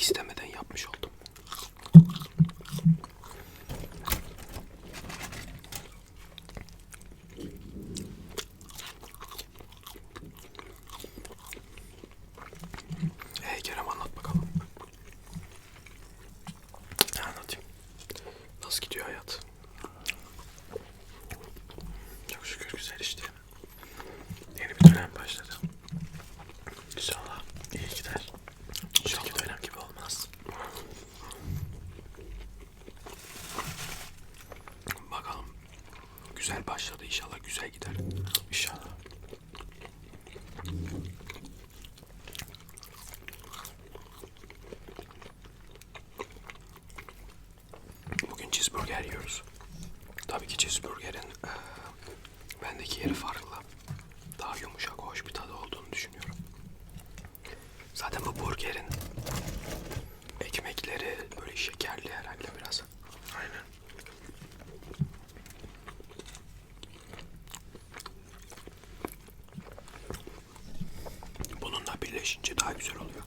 istemeden yapmış oldum. güzel başladı. İnşallah güzel gider. İnşallah. güzel oluyor.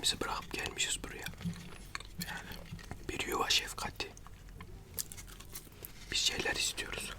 Ailemizi bırakıp gelmişiz buraya. Yani bir yuva şefkati. Bir şeyler istiyoruz.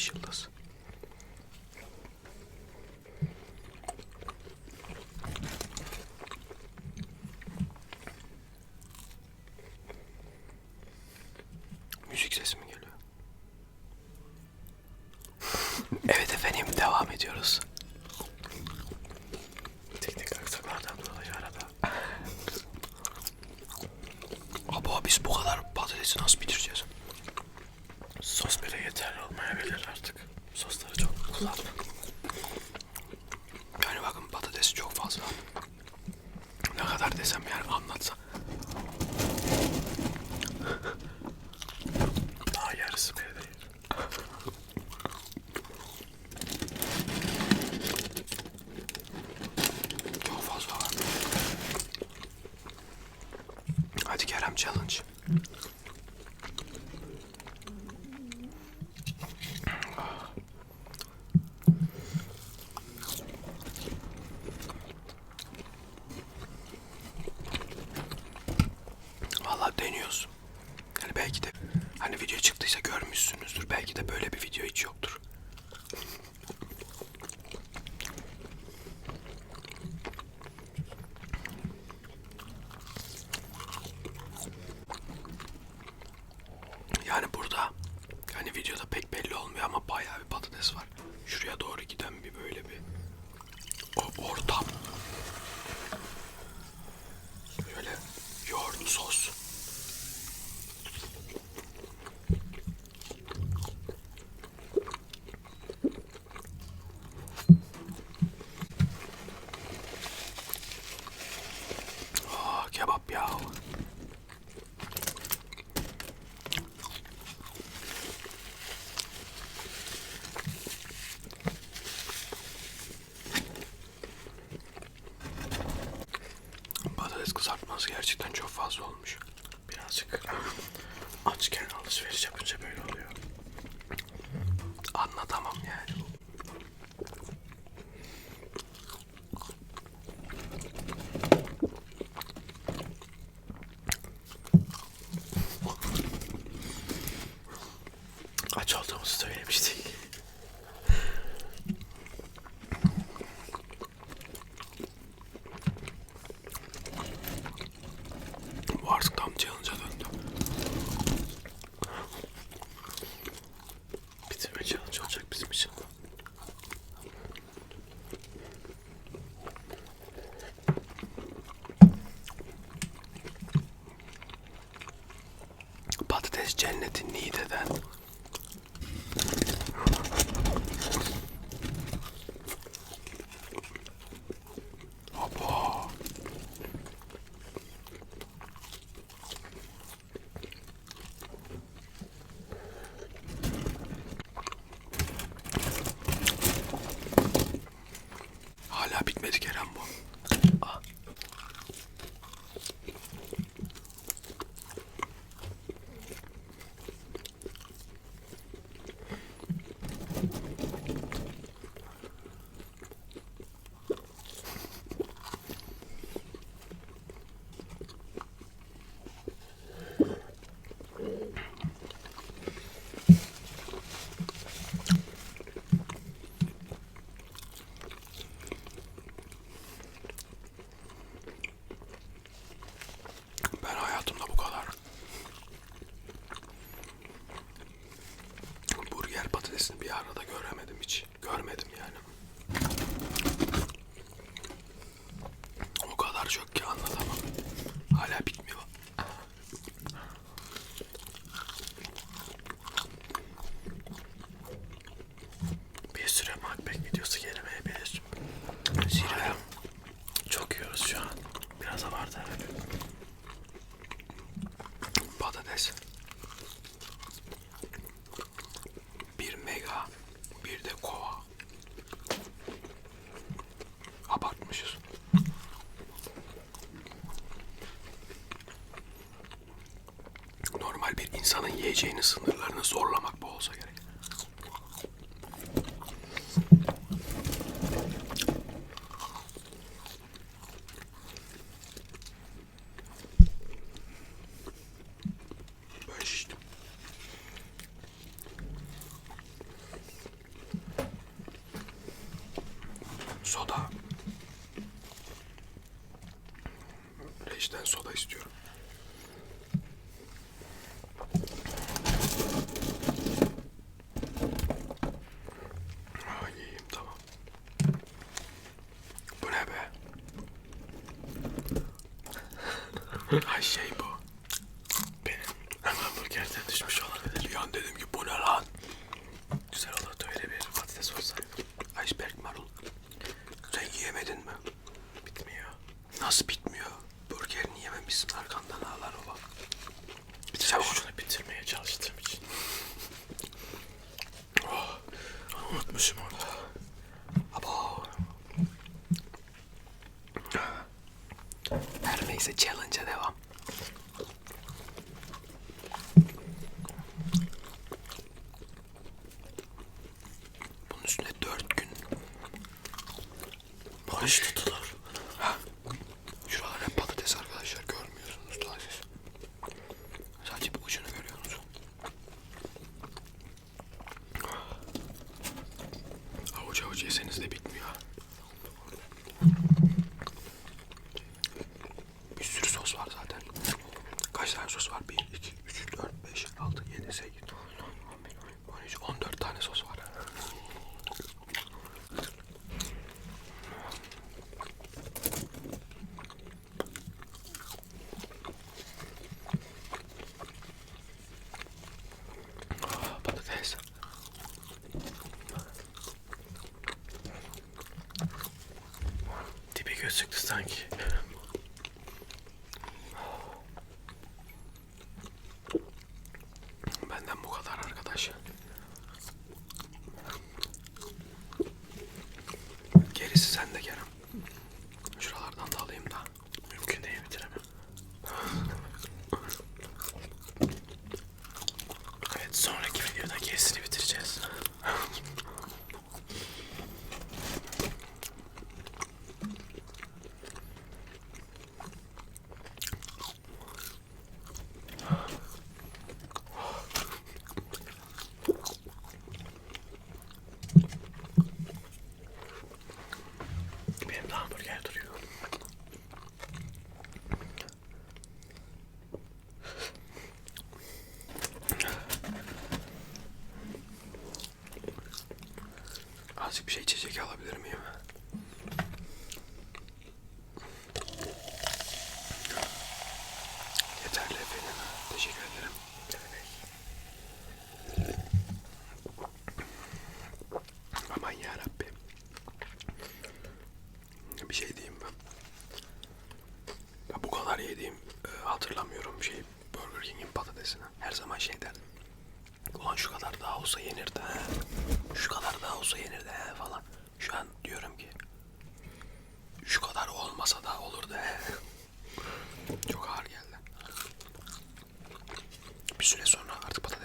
beş yıldız. Müzik sesi mi geliyor? evet efendim devam ediyoruz. Teknik aksaklardan dolayı arada. Abo biz bu kadar patatesi nasıl bitirdik? yeterli olmayabilir artık. Sosları çok kullandım. Yani bakın patatesi çok fazla. Ne kadar desem yani anlatsa. Daha yarısı bile değil. Çok fazla var. Hadi Kerem challenge. aç olduğumuzu söylemiştik. yarı da göremedim hiç. Görmedim yani. O kadar çok ki anlatamam. Hala bitmiyor. insanın yiyeceğinin sınırlarını zorlamak bu olsa gerek. Ay şey bu. Benim hamburgerden düşmüş olabilir. Bir an dedim ki bu ne lan? Güzel olurdu öyle bir patates olsaydı. Iceberg marul. Sen yiyemedin mi? Bitmiyor. Nasıl bitmiyor? Burgerini yememişsin arkandan ağlar o bak. Bir de şunu bitirmeye çalıştığım için. Oh, unutmuşum orada. Abo. Her neyse challenge'a Yeseniz de bitmiyor. Gözüktü sanki. Azıcık bir şey içecek alabilir miyim? Yeterli efendim. Teşekkür ederim. Aman yarabbi. Bir şey diyeyim mi? Ya bu kadar yediğim e, hatırlamıyorum şey Burger King'in patatesini. Her zaman şey derdim. Ulan şu kadar daha olsa yenirdi he. Şu kadar daha olsa yenirdi he falan. Şu an diyorum ki şu kadar olmasa da olurdu he. Çok ağır geldi. Bir süre sonra artık patatesin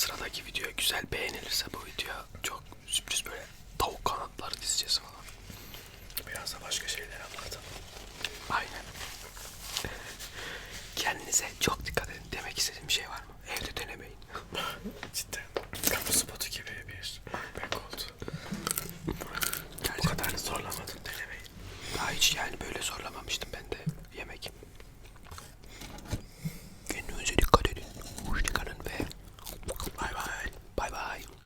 Sıradaki video güzel beğenilirse bu video çok sürpriz böyle tavuk kanatları dizeceğiz falan. Biraz da başka şeyler anlatalım. Aynen. Kendinize çok dikkat edin. Demek istediğim şey var mı? Evde denemeyin. Cidden. Kamu spotu gibi bir backpack oldu. Bu kadar zorlamadım denemeyin. Daha hiç yani böyle zorlamamıştım.